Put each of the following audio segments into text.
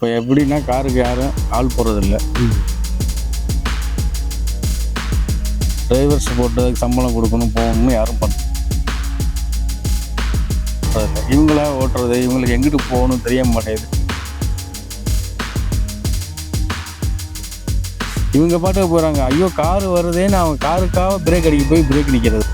இப்போ எப்படின்னா காருக்கு யாரும் ஆள் போகிறதில்ல டிரைவர்ஸ் போட்டதுக்கு சம்பளம் கொடுக்கணும் போகணும்னு யாரும் பண்ண. இவங்களா ஓட்டுறது இவங்களுக்கு எங்கிட்டு போகணும் தெரிய மாட்டேங்குது. இவங்க பாட்டுக்கு போகிறாங்க ஐயோ கார் வருதேன்னு அவங்க காருக்காக பிரேக் அடிக்க போய் பிரேக் நிற்கிறது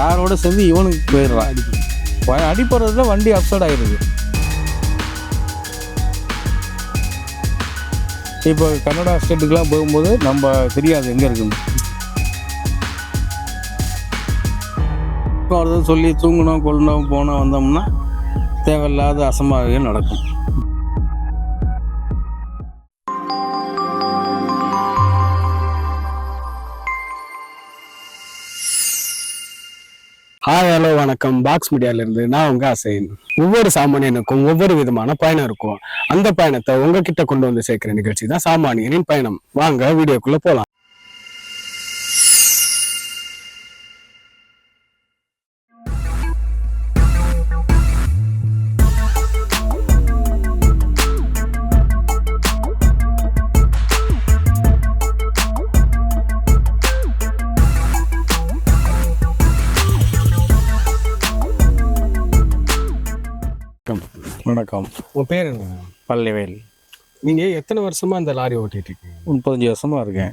காரோட சேர்ந்து இவனுக்கு போயிடுறான். அடிப்படுறதுல வண்டி அப்சைட் ஆகிடுது இப்போ கன்னடா ஸ்டேட்டுக்கெலாம் போகும்போது நம்ம தெரியாது எங்கே இருக்குன்னு. இப்போ சொல்லி தூங்கினோம் கொள்ளணும் போனோம் வந்தோம்னா தேவையில்லாத அசம்பாவியம் நடக்கும். ஹாய் ஹலோ வணக்கம். பாக்ஸ் மீடியால இருந்து நான் உங்க அசைன். ஒவ்வொரு சாமானியனுக்கும் ஒவ்வொரு விதமான பயணம் இருக்கும். அந்த பயணத்தை உங்ககிட்ட கொண்டு வந்து சேர்க்கிற நிகழ்ச்சி தான் சாமானியனின் பயணம். வாங்க வீடியோக்குள்ள போலாம். வணக்கம். உங்க பேர் என்ன? பள்ளிவேல். நீங்க எத்தனை வருஷமா இந்த லாரி ஓட்டிட்டு இருக்கீங்க? முப்பத்தஞ்சு வருஷமா இருக்கேன்.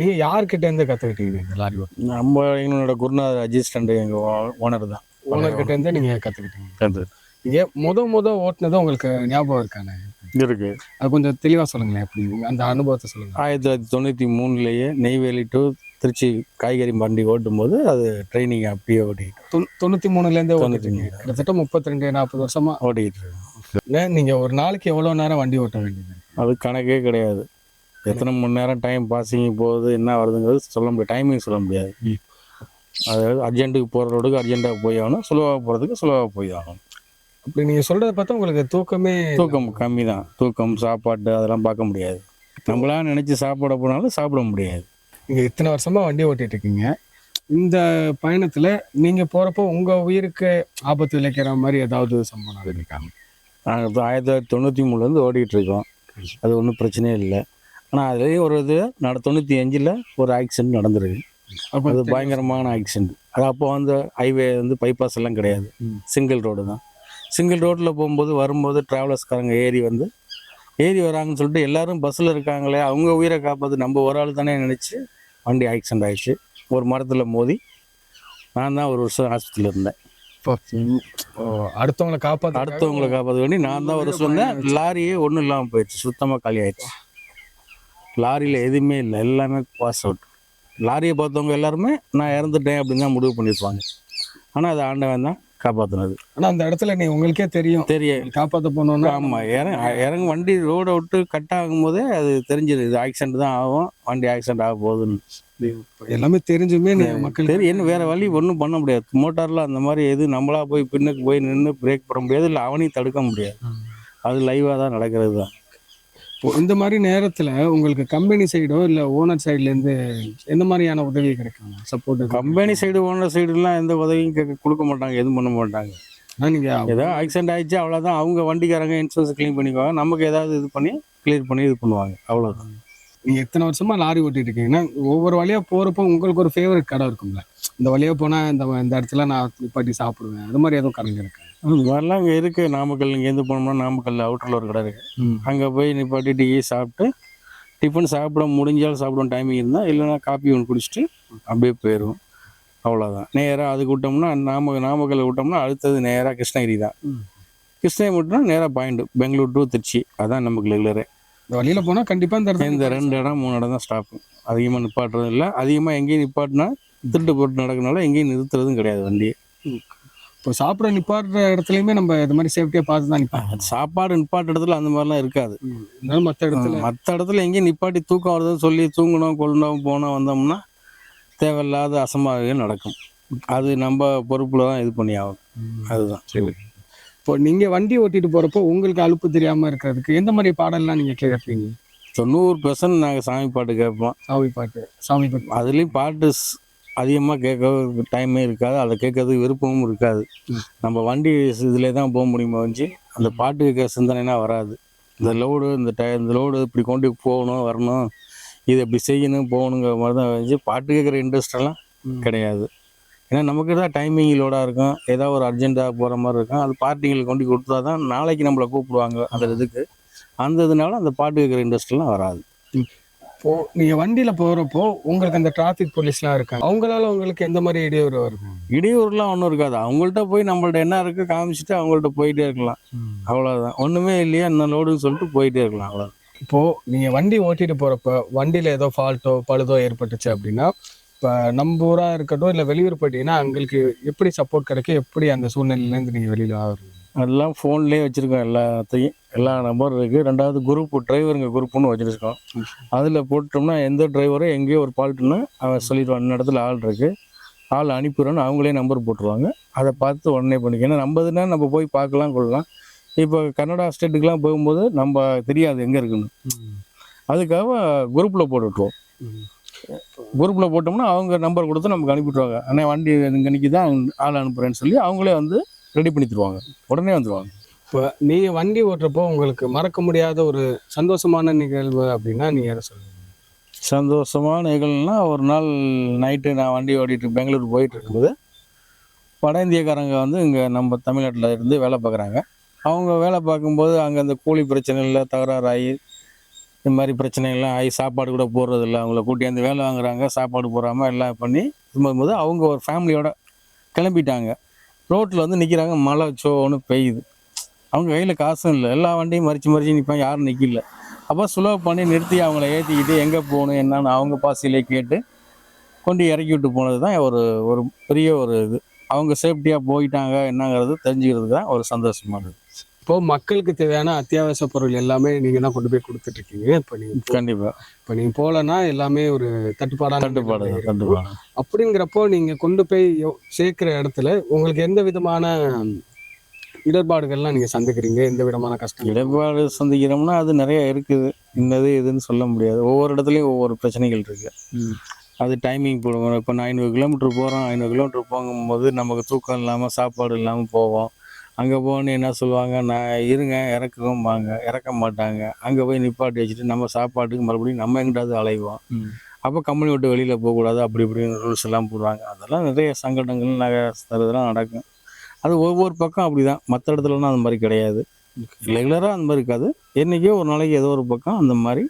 நீங்க யார்கிட்ட இருந்து கத்துக்கிட்டீங்க இந்த லாரி ஓட்டி நம்ம எங்களோட குருநாதர் அசிஸ்டண்ட் எங்கள் ஓனர் தான். ஓனர் கிட்ட இருந்து நீங்க கத்துக்கிட்டீங்க. அது நீங்க முத முத ஓட்டுனது உங்களுக்கு ஞாபகம் இருக்கானே? இருக்கு. அது கொஞ்சம் தெளிவா சொல்லுங்களேன் எப்படி அந்த அனுபவத்தை சொல்லுங்க. ஆயிரத்தி தொள்ளாயிரத்தி தொண்ணூற்றி மூணுலேயே நெய்வேலி டு திருச்சி காய்கறி வண்டி ஓட்டும் போது அது ட்ரைனிங் அப்படியே ஓட்டிக்கிட்டு தொண்ணூ- தொண்ணூத்தி மூணுல இருந்தே தொண்ணூத்தி ஓட்டிட்டீங்க கிட்டத்தட்ட முப்பத்தி ரெண்டு நாற்பது வருஷமா ஓட்டிக்கிட்டு இருக்கோம். ஏன் நீங்க ஒரு நாளைக்கு எவ்வளவு நேரம் வண்டி ஓட்ட வேண்டியது அது கணக்கே கிடையாது. எத்தனை மணி நேரம் டைம் பாசிங் போகுது என்ன வருதுங்கிறது சொல்ல முடியாது. டைமிங் சொல்ல முடியாது. அதாவது அர்ஜென்ட்டுக்கு போகிற ரோடுக்கு அர்ஜென்ட்டாக போய் ஆகணும் சுலவாக போகிறதுக்கு சுலவாக போய் ஆகணும். அப்படி நீங்க சொல்றத பார்த்தா உங்களுக்கு தூக்கமே தூக்கம் கம்மி தான் தூக்கம் சாப்பாடு அதெல்லாம் பார்க்க முடியாது. நம்மளா நினச்சி சாப்பிட போனாலும் சாப்பிட முடியாது. நீங்க இத்தனை வருஷமா வண்டி ஓட்டிட்டு இருக்கீங்க இந்த பயணத்துல நீங்க போறப்போ உங்க உயிருக்கு ஆபத்து விளைக்கிற மாதிரி ஏதாவது சம்பவம் நடந்திருக்காங்க நாங்கள் இப்போ ஆயிரத்தி தொள்ளாயிரத்தி தொண்ணூற்றி மூணுலேருந்து ஓடிக்கிட்டு இருக்கோம் அது ஒன்றும் பிரச்சனையே இல்லை. ஆனால் அதுலேயும் ஒரு இது நட தொண்ணூற்றி அஞ்சில் ஒரு ஆக்சிடென்ட் நடந்திருக்கு. அப்ப அது பயங்கரமான ஆக்சிடென்ட் அது அப்போ வந்து ஹைவே வந்து பைபாஸ் எல்லாம் கிடையாது. சிங்கிள் ரோடு தான். சிங்கிள் ரோட்டில் போகும்போது வரும்போது டிராவலர்ஸ்காரங்க ஏறி வந்து ஏறி வராங்கன்னு சொல்லிட்டு எல்லாரும் பஸ்ஸில் இருக்காங்களே அவங்க உயிரை காப்பாற்று நம்ம ஒரு ஆள் தானே நினச்சி வண்டி ஆக்சிடென்ட் ஆயிடுச்சு. ஒரு மரத்தில் மோதி நான் தான் ஒரு வருஷம் ஆஸ்பத்திரியில் இருந்தேன். அடுத்தவங்களை காப்பாத்த அடுத்தவங்களை காப்பாற்ற வேண்டி நான் தான் ஒரு வருஷம் இருந்தேன் லாரியே ஒன்றும் இல்லாமல் போயிடுச்சு. சுத்தமாக காலி ஆயிடுச்சு. லாரியில் எதுவுமே இல்லை. எல்லாமே பாஸ் அவுட். லாரியை பார்த்தவங்க எல்லாருமே நான் இறந்துட்டேன் அப்படின்னு தான் முடிவு பண்ணியிருப்பாங்க. ஆனால் அது ஆண்டவன் தான். காப்பாற்றினது ஆனா அந்த இடத்துல நீ உங்களுக்கே தெரியும். தெரிய காப்பாத்த போனோம்னா ஆமாம் இறங்க இறங்க வண்டி ரோடை விட்டு கட் ஆகும்போதே அது தெரிஞ்சிருது. இது ஆக்சிடென்ட் தான் ஆகும். வண்டி ஆக்சிடென்ட் ஆக போகுதுன்னு. எல்லாமே தெரிஞ்சுமே மக்கள் சரி என்ன வேற வழி ஒன்றும் பண்ண முடியாது. மோட்டாரில் அந்த மாதிரி எது நம்மளா போய் பின்னுக்கு போய் நின்று பிரேக் பண்ண முடியாது. இல்லை அவனையும் தடுக்க முடியாது. அது லைவாக தான் நடக்கிறது தான். இந்த மாதிரி நேரத்துல உங்களுக்கு கம்பெனி சைடோ இல்ல ஓனர் சைடுல இருந்து எந்த மாதிரியான உதவி கிடைக்கும்? சப்போர்ட் கம்பெனி சைடு ஓனர் சைடுலாம் எந்த உதவியும் கேட்க கொடுக்க மாட்டாங்க எதுவும் பண்ண மாட்டாங்க. நீங்க ஏதோ ஆக்சிடென்ட் ஆயிடுச்சு அவ்வளோதான் அவங்க வண்டிக்காரங்க இன்சூரன்ஸ் க்ளீன் பண்ணிக்குவாங்க. நமக்கு ஏதாவது இது பண்ணி கிளியர் பண்ணி இது பண்ணுவாங்க. அவ்வளோதான் நீங்க எத்தனை வருஷமா லாரி ஓட்டிட்டு இருக்கீங்கன்னா ஒவ்வொரு வழியா போறப்போ உங்களுக்கு ஒரு ஃபேவரட் கடை இருக்கும்ல. இந்த வழியா போனா இந்த இந்த இடத்துல நான் நிப்பாட்டி சாப்பிடுவேன். அது மாதிரி எதுவும் கடைங்க இருக்கு? அது மாதிரிலாம் இங்கே இருக்குது நாமக்கல் இங்கேருந்து போனோம்னா நாமக்கல் அவுட்டரில் ஒரு கடை இருக்குது அங்கே போய் நிப்பாட்டி டீ சாப்பிட்டு டிஃபன் சாப்பிட முடிஞ்சாலும் சாப்பிடும் டைமிங் இருந்தால் இல்லைன்னா காப்பி ஒன்று குடிச்சிட்டு அப்படியே போயிடும் அவ்வளோதான் நேராக அதுக்கு விட்டோம்னா நாம நாமக்கல் விட்டோம்னா அடுத்தது நேராக கிருஷ்ணகிரி தான். கிருஷ்ணகிரி மட்டும்னா நேராக பாயிண்ட் பெங்களூர் டு திருச்சி. அதான் நமக்கு ரெகுலரு இந்த வழியில போனா கண்டிப்பா இந்த இந்த ரெண்டு இடம் மூணு இடம் தான் ஸ்டாப்பு அதிகமாக நிப்பாட்டுறது இல்லை. அதிகமாக எங்கேயும் நிப்பாட்டினா திருட்டு போட்டு நடக்கனால எங்கேயும் நிறுத்துறதும் கிடையாது வண்டி இப்போ சாப்பிட நிப்பாட்டுற இடத்துலயுமே நம்ம இது மாதிரி சேஃப்டியா பார்த்து தான் நிப்பாட்டோம் சாப்பாடு நிப்பாட்ட இடத்துல அந்த மாதிரிலாம் இருக்காது. இருந்தாலும் மற்ற இடத்துல மற்ற இடத்துல எங்கேயும் நிப்பாட்டி தூக்கம் வருதுன்னு சொல்லி தூங்கணும் கொள்ளணும் போனோம் வந்தோம்னா தேவையில்லாத அசம்பாவியம் நடக்கும். அது நம்ம பொறுப்புல தான் இது பண்ணி ஆகும் அதுதான். சரி. இப்போ நீங்க வண்டி ஓட்டிட்டு போறப்போ உங்களுக்கு அலுப்பு தெரியாம இருக்கிறதுக்கு எந்த மாதிரி பாடல்லாம் நீங்க கேட்பீங்க தொண்ணூறு பெர்சன்ட் நாங்கள் சாமி பாட்டு கேட்போம். சாமி பாட்டு சாமி பாட்டு. அதுலேயும் பாட்டு அதிகமாக கேட்க டைமே இருக்காது. அதை கேட்கறதுக்கு விருப்பமும் இருக்காது. நம்ம வண்டி இதிலே தான் போக முடியுமா வச்சு அந்த பாட்டு கேட்குற சிந்தனைனா வராது. இந்த லோடு இந்த டை இந்த லோடு இப்படி கொண்டு போகணும் வரணும் இது இப்படி செய்யணும் போகணுங்கிற மாதிரி தான் வச்சு பாட்டு கேட்குற இன்ட்ரெஸ்ட் எல்லாம் கிடையாது. ஏன்னா நமக்கு தான் டைமிங் லோடாக இருக்கும். ஏதாவது ஒரு அர்ஜென்ட்டாக போகிற மாதிரி இருக்கும். அது பார்ட்டிங்களுக்கு கொண்டு கொடுத்தா தான் நாளைக்கு நம்மளை கூப்பிடுவாங்க. அந்த இதுக்கு. அந்த இதனால அந்த பாட்டு கேட்குற இன்ட்ரெஸ்ட்லாம் வராது. இப்போ நீங்க வண்டியில போறப்போ உங்களுக்கு அந்த டிராஃபிக் போலீஸ்லாம் இருக்காங்க. அவங்களால உங்களுக்கு எந்த மாதிரி இடையூறு வருது? இடையூறுலாம் ஒன்றும் இருக்காது. அவங்கள்ட்ட போய் நம்மள்ட்ட என்ன இருக்குது காமிச்சிட்டு அவங்கள்ட்ட போயிட்டே இருக்கலாம். அவ்வளோதான் ஒன்றுமே இல்லையா என்ன லோடுன்னு சொல்லிட்டு போயிட்டே இருக்கலாம். அவ்வளோ இப்போ நீங்க வண்டி ஓட்டிட்டு போறப்ப வண்டியில ஏதோ ஃபால்ட்டோ பழுதோ ஏற்பட்டுச்சு அப்படின்னா இப்போ நம்ம ஊரா இருக்கட்டும் இல்லை வெளியூர் போயிட்டீங்கன்னா அவங்களுக்கு எப்படி சப்போர்ட் கிடைக்கும்? எப்படி அந்த சூழ்நிலையிலேருந்து நீங்க வெளியில ஆகுறீங்க எல்லாம் ஃபோன்லேயே வச்சுருக்கோம் எல்லாத்தையும். எல்லா நம்பர் இருக்குது ரெண்டாவது குரூப் டிரைவருங்க குரூப்னு வச்சுருக்கோம். அதில் போட்டோம்னா எந்த டிரைவரும் எங்கேயோ ஒரு ஃபால்ட்டுன்னு அவன் சொல்லிடுவான். இந்த இடத்துல ஆள் இருக்குது ஆள் அனுப்பிடுறோன்னு அவங்களே நம்பர் போட்டுருவாங்க. அதை பார்த்து உடனே பண்ணிக்க ஏன்னா நம்பதுன்னா நம்ம போய் பார்க்கலாம் கொள்ளலாம். இப்போ கன்னடா ஸ்டேட்டுக்கெலாம் போகும்போது நம்ம தெரியாது எங்கே இருக்குன்னு. அதுக்காக குரூப்பில் போட்டு விட்ருவோம் குரூப்பில் போட்டோம்னா அவங்க நம்பர் கொடுத்து நமக்கு அனுப்பிட்டுருவாங்க. அண்ணே வண்டி இங்கே நிற்கி தான் ஆள் அனுப்புகிறேன்னு சொல்லி அவங்களே வந்து ரெடி பண்ணி தருவாங்க. உடனே வந்துடுவாங்க இப்போ நீங்க வண்டி ஓட்டுறப்போ உங்களுக்கு மறக்க முடியாத ஒரு சந்தோஷமான நிகழ்வு அப்படின்னா நீங்க எதை சொல்லுங்க சந்தோஷமான நிகழ்வுனா ஒரு நாள் நைட்டு நான் வண்டி ஓட்டிட்டு பெங்களூர் போயிட்டு இருக்கும்போது வட இந்தியக்காரங்க வந்து இங்கே நம்ம தமிழ்நாட்டில் இருந்து வேலை பார்க்குறாங்க. அவங்க வேலை பார்க்கும்போது அங்கே அந்த கூலி பிரச்சனையில் தகராறாகி இந்த மாதிரி பிரச்சனைகள்லாம் ஆகி சாப்பாடு கூட போடுறதில்ல. அவங்கள கூட்டியாந்து வேலை வாங்குறாங்க சாப்பாடு போடாமல் எல்லாம் பண்ணி போது அவங்க ஒரு ஃபேமிலியோட கிளம்பிட்டாங்க. ரோட்டில் வந்து நிற்கிறாங்க மழை சோன்னு பெய்யுது. அவங்க கையில் காசும் இல்லை. எல்லா வண்டியும் மறிச்சு மறிச்சு நிற்பாங்க யாரும் நிற்கல அப்போ சுலோ பண்ணி நிறுத்தி அவங்கள ஏற்றிக்கிட்டு எங்கே போகணும் என்னன்னு அவங்க பாசையிலே கேட்டு கொண்டு இறக்கி விட்டு போனது தான் ஒரு ஒரு பெரிய ஒரு இது. அவங்க சேஃப்டியாக போயிட்டாங்க என்னங்கிறது தெரிஞ்சுக்கிறதுக்கு தான் ஒரு சந்தோஷமானது இப்போ மக்களுக்கு தேவையான அத்தியாவசிய பொருள் எல்லாமே நீங்க தான் கொண்டு போய் கொடுத்துட்டு இருக்கீங்க இப்போ நீங்க கண்டிப்பாக இப்போ நீங்க போகலன்னா எல்லாமே ஒரு தட்டுப்பாடு. தட்டுப்பாடு அப்படிங்கிறப்போ நீங்க கொண்டு போய் சேர்க்கிற இடத்துல உங்களுக்கு எந்த விதமான இடர்பாடுகள்லாம் நீங்க சந்திக்கிறீங்க? எந்த விதமான கஷ்டம் இடர்பாடு சந்திக்கிறோம்னா அது நிறைய இருக்குது. இன்னது இதுன்னு சொல்ல முடியாது. ஒவ்வொரு இடத்துலையும் ஒவ்வொரு பிரச்சனைகள் இருக்கு. அது டைமிங் போடுவோம். இப்போ நான் ஐநூறு கிலோமீட்டர் போகிறோம் ஐநூறு கிலோமீட்டர் போகும்போது நமக்கு தூக்கம் இல்லாமல் சாப்பாடு இல்லாமல் போவோம். அங்கே போகணும் என்ன சொல்லுவாங்க? நான் இருங்க இறக்கவும் வாங்க. இறக்க மாட்டாங்க. அங்கே போய் நிப்பாட்டி வச்சுட்டு நம்ம சாப்பாட்டுக்கு மறுபடியும் நம்ம எங்கிட்டாவது அலைவோம். அப்போ கம்பெனி விட்டு வெளியில் போகக்கூடாது அப்படி இப்படின்னு ரூல்ஸ் எல்லாம் போடுவாங்க. அதெல்லாம் நிறைய சங்கடங்கள் நகை நடக்கும். அது ஒவ்வொரு பக்கம் அப்படி தான் மற்ற இடத்துலலாம் அந்த மாதிரி கிடையாது. ரெகுலராக அந்த மாதிரி இருக்காது. என்றைக்கோ ஒரு நாளைக்கு ஏதோ ஒரு பக்கம் அந்த மாதிரி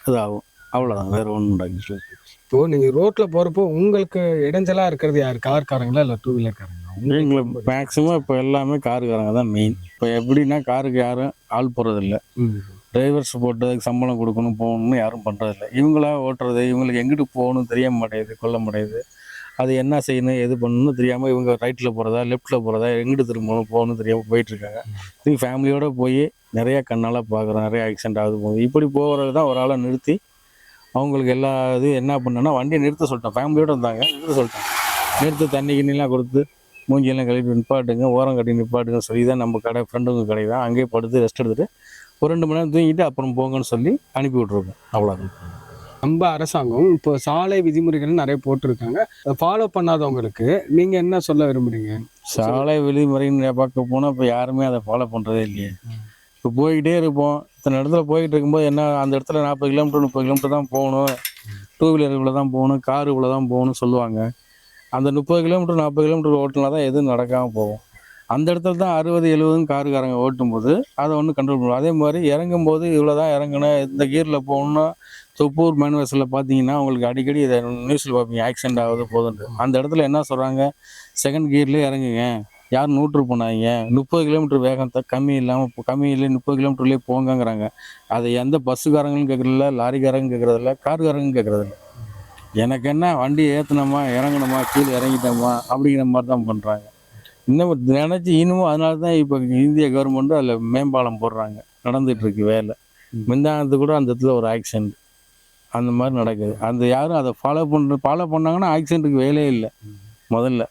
இது ஆகும் அவ்வளோதான் வேறு ஒன்றும் நடக்குது இப்போ நீங்க ரோட்ல போறப்போ உங்களுக்கு இடைஞ்சலா இருக்கிறது யாரு? கார்காரங்களா இல்ல டூ வீலர்காரங்களா எங்களுக்கு மேக்ஸிமம் இப்போ எல்லாமே காருக்காரங்க தான் மெயின் இப்போ எப்படின்னா காருக்கு யாரும் ஆள் போகிறதில்ல டிரைவர்ஸ் போட்டு அதுக்கு சம்பளம் கொடுக்கணும் போகணும்னு யாரும் பண்ணுறதில்ல இவங்களா ஓட்டுறது இவங்களுக்கு எங்கிட்டு போகணும் தெரிய மாட்டேங்குது கொல்ல மாட்டேங்குது. அது என்ன செய்யணும் எது பண்ணணும்னு தெரியாமல் இவங்க ரைட்டில் போகிறதா லெஃப்ட்டில் போகிறதா எங்கிட்டு திரும்பணும் போகணும் தெரியாமல் போயிட்டுருக்காங்க. இது ஃபேமிலியோடு போய் நிறைய கண்ணால் பார்க்குறோம் நிறைய ஆக்சிடென்ட் ஆகுது போகுது. இப்படி போகிறது தான் ஒரு ஆளை நிறுத்தி அவங்களுக்கு எல்லா இது என்ன பண்ணேன்னா வண்டியை நிறுத்த சொல்லிட்டேன் ஃபேமிலியோடு இருந்தாங்க நிறுத்த சொல்லிட்டேன் நிறுத்து தண்ணி கிண்ணிலாம் கொடுத்து மூஞ்சியெல்லாம் கழுவி நிப்பாட்டுங்க ஓரம் கட்டி நிப்பாட்டுங்க சொல்லி தான் நம்ம கடை ஃப்ரெண்டுங்க கடை தான். அங்கேயே படுத்து ரெஸ்ட் எடுத்துட்டு ஒரு ரெண்டு மணி நேரம் தூங்கிட்டு அப்புறம் போங்கன்னு சொல்லி அனுப்பி விட்ருக்கோம் அவ்வளோதான் நம்ம அரசாங்கம் இப்போ சாலை விதிமுறைகள் நிறைய போட்டிருக்காங்க. ஃபாலோ பண்ணாதவங்களுக்கு நீங்க என்ன சொல்ல விரும்புறீங்க? சாலை விதிமுறைன்னு பார்க்க போனால் இப்போ யாருமே அதை ஃபாலோ பண்ணுறதே இல்லையே. இப்போ போய்கிட்டே இருப்போம். இத்தனை இடத்துல போயிட்டு இருக்கும்போது என்ன அந்த இடத்துல நாற்பது கிலோமீட்டர் முப்பது கிலோமீட்டர் தான் போகணும். டூ வீலர் இவ்வளோ தான் போகணும் கார் இவ்வளோ தான் போகணும்னு சொல்லுவாங்க. அந்த முப்பது கிலோமீட்டர் நாற்பது கிலோமீட்டர் ஓட்டினா தான் எதுவும் நடக்காமல் போகும். அந்த இடத்துல தான் அறுபது எழுபதுன்னு காருக்காரங்க ஓட்டும்போது அதை ஒன்றும் கண்ட்ரோல் பண்ணுவோம் அதே மாதிரி இறங்கும் போது இவ்வளோ தான் இறங்கணும் இந்த கியரில் போகணும்னா தொப்பூர் மேனுவர்ஸில் பார்த்தீங்கன்னா உங்களுக்கு அடிக்கடி இதை நியூஸில் பார்ப்பீங்க. ஆக்சிடென்ட் ஆகுது போதுன்ட்டு அந்த இடத்துல என்ன சொல்கிறாங்க செகண்ட் கியர்லேயே இறங்குங்க. யாரும் நூற்று போனாங்க முப்பது கிலோமீட்டர் வேகத்தை கம்மி இல்லாமல் கம்மியிலே முப்பது கிலோமீட்டர்லேயே போங்கங்கிறாங்க. அதை எந்த பஸ்ஸுக்காரங்களும் கேட்குறதில்ல லாரிக்காரங்க கேட்குறதில்ல காருக்காரங்க கேட்குறதில்ல. எனக்கு என்ன வண்டி ஏற்றினோமா இறங்கணுமா கீழே இறங்கிட்டோமா அப்படிங்கிற மாதிரி தான் பண்ணுறாங்க இன்னும் நினச்சி இன்னமும் அதனால தான் இப்போ இந்திய கவர்மெண்ட்டும் அதில் மேம்பாலம் போடுறாங்க. நடந்துட்டு இருக்கு வேலை முந்தானத்து கூட அந்த இடத்துல ஒரு ஆக்சிடென்ட் அந்த மாதிரி நடக்குது. அந்த யாரும் அதை ஃபாலோ பண்ணுற ஃபாலோ பண்ணாங்கன்னா ஆக்சிடென்ட்டுக்கு வேலையே இல்லை. முதல்ல.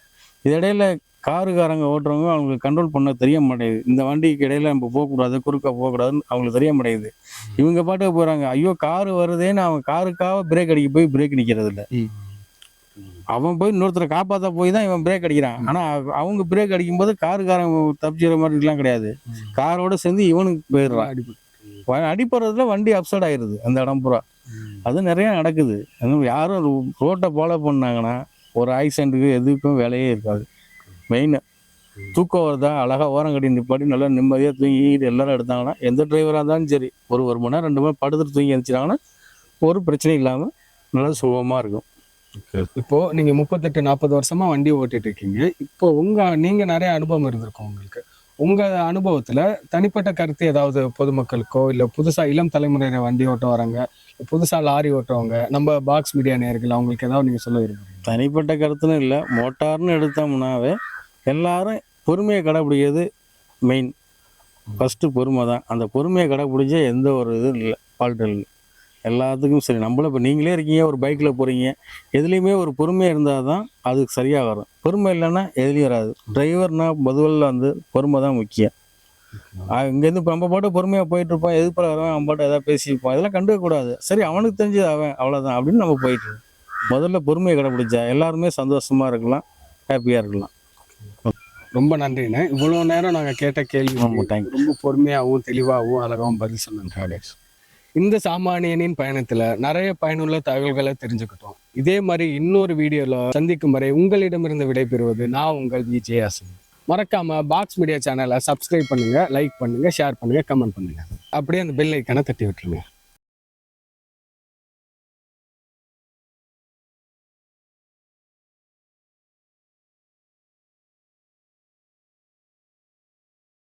இடையில காருக்காரங்க ஓட்டுறவங்க அவங்களுக்கு கண்ட்ரோல் பண்ண தெரிய மாட்டேங்குது இந்த வண்டிக்கு இடையில நம்ம போகக்கூடாது குறுக்க போகக்கூடாதுன்னு அவங்களுக்கு தெரிய மாட்டேங்குது இவங்க பாட்டுக்கு போகிறாங்க ஐயோ காரு வருதேன்னு அவங்க காருக்காக பிரேக் அடிக்க போய் பிரேக் நிற்கிறது இல்லை அவன் போய் இன்னொருத்தரை காப்பாற்ற போய் தான் இவன் பிரேக் அடிக்கிறான். ஆனால் அவங்க பிரேக் அடிக்கும்போது காருக்காரன் தப்பிச்சிக்கிற மாதிரிலாம் கிடையாது. காரோட சேர்ந்து இவனுக்கு போயிடுறான். அடிப்படுறதுல வண்டி அப்செட் ஆயிருது அந்த இடம் பூரா. அது நிறைய நடக்குது. யாரும் ரோட்டை ஃபாலோ பண்ணாங்கன்னா ஒரு ஆக்சிடென்ட்டுக்கு எதுக்கும் வேலையே இருக்காது. மெயின் தூக்கம் வருதா அழகா ஓரம் கட்டி நிப்பாட்டி நல்லா நிம்மதியாக தூங்கிட்டு எல்லாரும் எடுத்தாங்கன்னா எந்த டிரைவராக இருந்தாலும் சரி ஒரு ஒரு மணி நேரம் ரெண்டு மணி படுத்துட்டு தூங்கி எழுந்திரிச்சாங்கன்னா ஒரு பிரச்சனையும் இல்லாமல் நல்லா சுகமாக இருக்கும். இப்போ நீங்க முப்பத்தெட்டு நாற்பது வருஷமா வண்டி ஓட்டிட்டு இருக்கீங்க இப்போ உங்க நீங்க நிறைய அனுபவம் இருந்திருக்கும் உங்களுக்கு. உங்க அனுபவத்துல தனிப்பட்ட கருத்து ஏதாவது பொதுமக்களுக்கோ இல்ல புதுசா இளம் தலைமுறையினர் வண்டி ஓட்ட வராங்க புதுசா லாரி ஓட்டுறவங்க நம்ம பாக்ஸ் மீடியா நேர்கள் அவங்களுக்கு ஏதாவது நீங்க சொல்ல விரும்புறீங்க தனிப்பட்ட கருத்துன்னு இல்லை மோட்டார்னு எடுத்தோம்னாவே எல்லாரும் பொறுமையை கடைப்பிடிக்கிறது மெயின் ஃபஸ்ட்டு பொறுமை தான். அந்த பொறுமையை கடைப்பிடிச்ச எந்த ஒரு இதுவும் இல்லை. ஃபால்ட் இல்லை. எல்லாத்துக்கும் சரி. நம்மளும் இப்போ நீங்களே இருக்கீங்க ஒரு பைக்கில் போகிறீங்க எதுலேயுமே ஒரு பொறுமையாக இருந்தால் தான் அதுக்கு சரியாக வரும் பொறுமை இல்லைன்னா எதுலேயும் வராது. டிரைவர்னால் பொதுவில் வந்து பொறுமை தான் முக்கியம். இங்கேருந்து இப்போ நம்ம பாட்டு பொறுமையாக போயிட்டு இருப்போம். வரவன் அவன் பாட்டு எதாவது பேசியிருப்பான் இதெல்லாம் கண்டுக்கக்கூடாது சரி அவனுக்கு தெரிஞ்சது அவன். அவ்வளோதான் அப்படின்னு நம்ம போயிட்டு முதல்ல பொறுமையை கடைப்பிடிச்சா எல்லாருமே சந்தோஷமாக இருக்கலாம் ஹாப்பியாக இருக்கலாம். ரொம்ப நன்றிண்ணே. இவ்வளவு நேரம் நாங்க கேட்ட கேள்வி. ரொம்ப பொறுமையாகவும் தெளிவாகவும் அழகாகவும் பதில் சொன்னாங்க இந்த சாமானியனின் பயணத்துல நிறைய பயனுள்ள தகவல்களை தெரிஞ்சுக்கிட்டோம். இதே மாதிரி இன்னொரு வீடியோல சந்திக்கும் வரை உங்களிடமிருந்து விடைபெறுவது நான் உங்கள் விஜய் அசன் மறக்காம பாக்ஸ் மீடியா சேனலை சப்ஸ்கிரைப் பண்ணுங்க லைக் பண்ணுங்க ஷேர் பண்ணுங்க கமெண்ட் பண்ணுங்க. அப்படியே அந்த பெல் ஐக்கானை தட்டி விட்டுருங்க.